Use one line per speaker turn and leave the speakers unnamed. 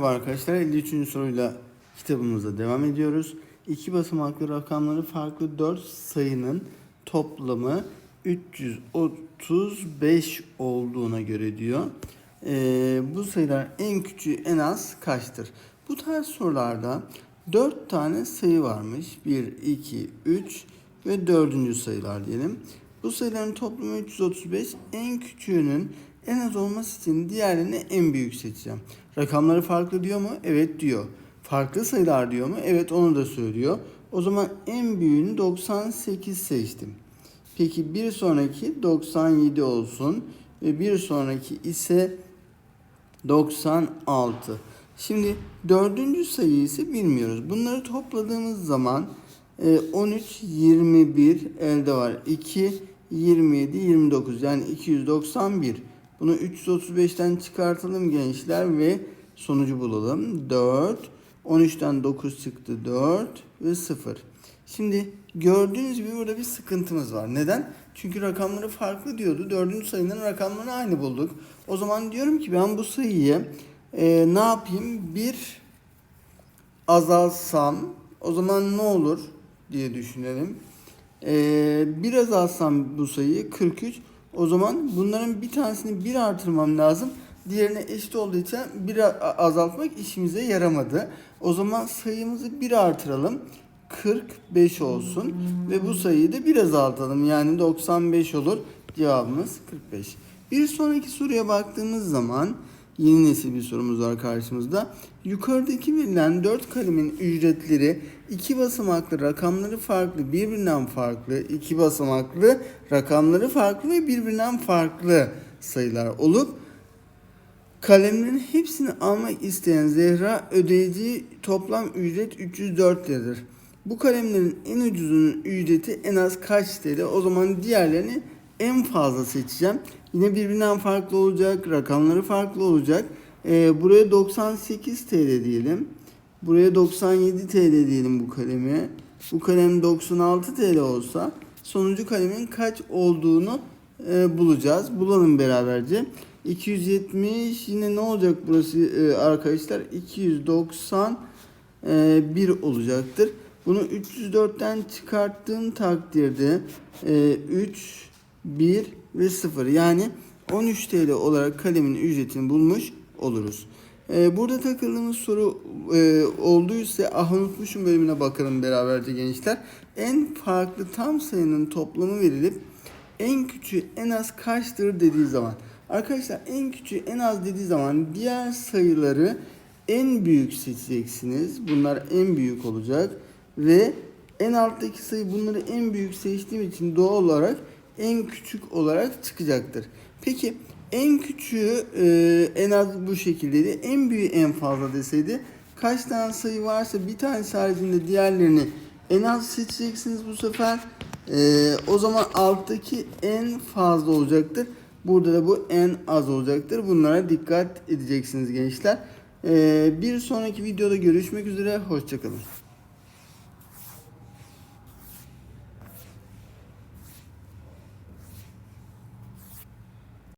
Merhaba arkadaşlar. 53. soruyla kitabımıza devam ediyoruz. İki basamaklı rakamları farklı 4 sayının toplamı 335 olduğuna göre diyor. Ee, bu sayılar en küçüğü en az kaçtır? Bu tarz sorularda 4 tane sayı varmış. 1, 2, 3 ve 4. sayılar diyelim. Bu sayıların toplamı 335. En küçüğünün en az olması için diğerlerini en büyük seçeceğim. Rakamları farklı diyor mu? Evet diyor. Farklı sayılar diyor mu? Evet onu da söylüyor. O zaman en büyüğünü 98 seçtim. Peki bir sonraki 97 olsun ve bir sonraki ise 96. Şimdi dördüncü sayıyı ise bilmiyoruz. Bunları topladığımız zaman e, 13, 21 elde var. 2, 27, 29 yani 291. Bunu 335'ten çıkartalım gençler ve sonucu bulalım. 4, 13'ten 9 çıktı 4 ve 0. Şimdi gördüğünüz gibi burada bir sıkıntımız var. Neden? Çünkü rakamları farklı diyordu. Dördüncü sayının rakamlarını aynı bulduk. O zaman diyorum ki ben bu sayıyı e, ne yapayım? Bir azalsam o zaman ne olur diye düşünelim. E, bir azalsam bu sayıyı 43. O zaman bunların bir tanesini bir artırmam lazım. Diğerine eşit olduğu için bir azaltmak işimize yaramadı. O zaman sayımızı bir artıralım. 45 olsun ve bu sayıyı da bir azaltalım. Yani 95 olur. Cevabımız 45. Bir sonraki soruya baktığımız zaman yeni nesil bir sorumuz var karşımızda. Yukarıdaki verilen 4 kalemin ücretleri iki basamaklı rakamları farklı birbirinden farklı iki basamaklı rakamları farklı ve birbirinden farklı sayılar olup kalemlerin hepsini almak isteyen Zehra ödeyeceği toplam ücret 304 liradır. Bu kalemlerin en ucuzunun ücreti en az kaç TL? O zaman diğerlerini en fazla seçeceğim. Yine birbirinden farklı olacak, rakamları farklı olacak. Ee, buraya 98 TL diyelim. Buraya 97 TL diyelim bu kaleme. Bu kalem 96 TL olsa sonuncu kalemin kaç olduğunu e, bulacağız. Bulalım beraberce. 270 yine ne olacak burası e, arkadaşlar? 291 e, olacaktır. Bunu 304'ten çıkarttığım takdirde e, 3, 1 ve 0 yani 13 TL olarak kalemin ücretini bulmuş oluruz. E, burada takıldığımız soru e, olduysa ah unutmuşum bölümüne bakalım beraberce gençler. En farklı tam sayının toplamı verilip en küçüğü en az kaçtır dediği zaman. Arkadaşlar en küçüğü en az dediği zaman diğer sayıları en büyük seçeceksiniz. Bunlar en büyük olacak. Ve en alttaki sayı bunları en büyük seçtiğim için doğal olarak en küçük olarak çıkacaktır. Peki en küçüğü e, en az bu şekildeydi. En büyüğü en fazla deseydi kaç tane sayı varsa bir tanesi haricinde diğerlerini en az seçeceksiniz bu sefer. E, o zaman alttaki en fazla olacaktır. Burada da bu en az olacaktır. Bunlara dikkat edeceksiniz gençler. E, bir sonraki videoda görüşmek üzere. Hoşçakalın.